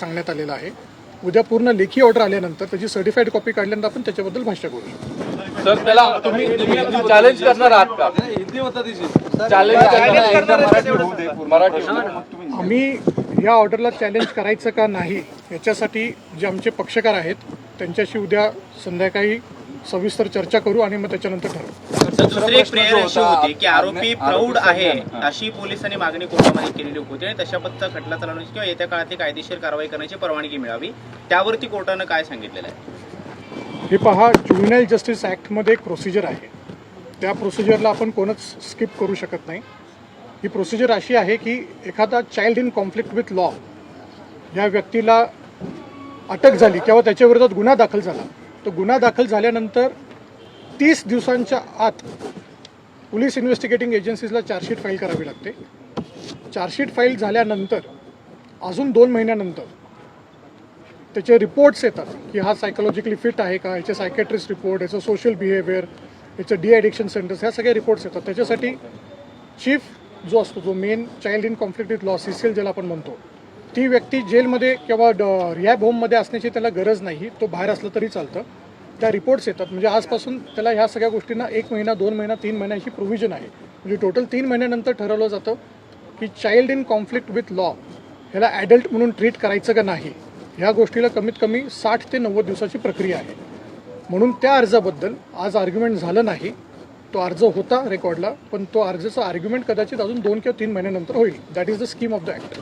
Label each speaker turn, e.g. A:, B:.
A: सांगण्यात आलेलं आहे. उद्या पूर्ण लेखी ऑर्डर आल्यानंतर त्याची सर्टिफाईड कॉपी काढल्यानंतर आपण त्याच्याबद्दल भाष्य करू शकतो.
B: सर त्याला तुम्ही तुम्ही चॅलेंज करणार आहात का? मराठी.
A: आम्ही या ऑर्डरला चॅलेंज करायचं का नाही याच्यासाठी जे आमचे पक्षकार आहेत त्यांच्याशी उद्या संध्याकाळी सविस्तर चर्चा करू आणि मग त्याच्यानंतर ठरवू.
C: दुसरी एक प्रेयर अशी
B: होता,
C: की आरोपी प्रौढ आहे. अशी पोलिसांनी मागणी कोर्टामध्ये केलेली होती आणि तशा पद्धतीचा खटला चालवण्याची किंवा येत्या काळात कायदेशीर कारवाई करण्याची परवानगी मिळावी. त्यावरती कोर्टानं काय सांगितलेलं आहे?
A: हे पहा ज्युनियल जस्टिस ॲक्टमध्ये एक प्रोसिजर आहे. त्या प्रोसिजरला आपण कोणच स्किप करू शकत नाही. ही प्रोसिजर अशी आहे की एखादा child in conflict with law या व्यक्तीला अटक झाली किंवा त्याच्या विरोधात गुन्हा दाखल झाला. तो गुन्हा दाखल झाल्यानंतर तीस दिवसांच्या आत पोलीस इन्व्हेस्टिगेटिंग एजन्सीजला चार्जशीट फाईल करावी लागते. चार्जशीट फाईल झाल्यानंतर अजून दोन महिन्यानंतर त्याचे रिपोर्ट्स येतात की हा सायकोलॉजिकली फिट आहे का याचे सायकेट्रिस्ट रिपोर्ट याचं सोशल बिहेवियर याचं डी ॲडिक्शन सेंटर्स ह्या सगळे रिपोर्ट्स येतात. त्याच्यासाठी चीफ जो असतो जो main child in conflict with law C C L ज्याला आपण म्हणतो ती व्यक्ती जेलमध्ये किंवा रिहॅब होममध्ये असण्याची त्याला गरज नाही तो बाहेर असलं तरी चालतं. त्या रिपोर्ट्स येतात. म्हणजे आजपासून त्याला ह्या सगळ्या गोष्टींना एक महिना दोन महिना तीन महिन्याची प्रोव्हिजन आहे. म्हणजे टोटल तीन महिन्यानंतर ठरवलं जातं की child in conflict with law ह्याला ॲडल्ट म्हणून ट्रीट करायचं का नाही ह्या गोष्टीला कमीत कमी साठ ते नव्वद दिवसाची प्रक्रिया आहे. म्हणून त्या अर्जाबद्दल आज आर्ग्युमेंट झालं नाही. तो अर्ज होता रेकॉर्डला पण तो अर्जाचा आर्ग्युमेंट कदाचित अजून दोन किंवा तीन महिन्यानंतर होईल. That is the scheme of the act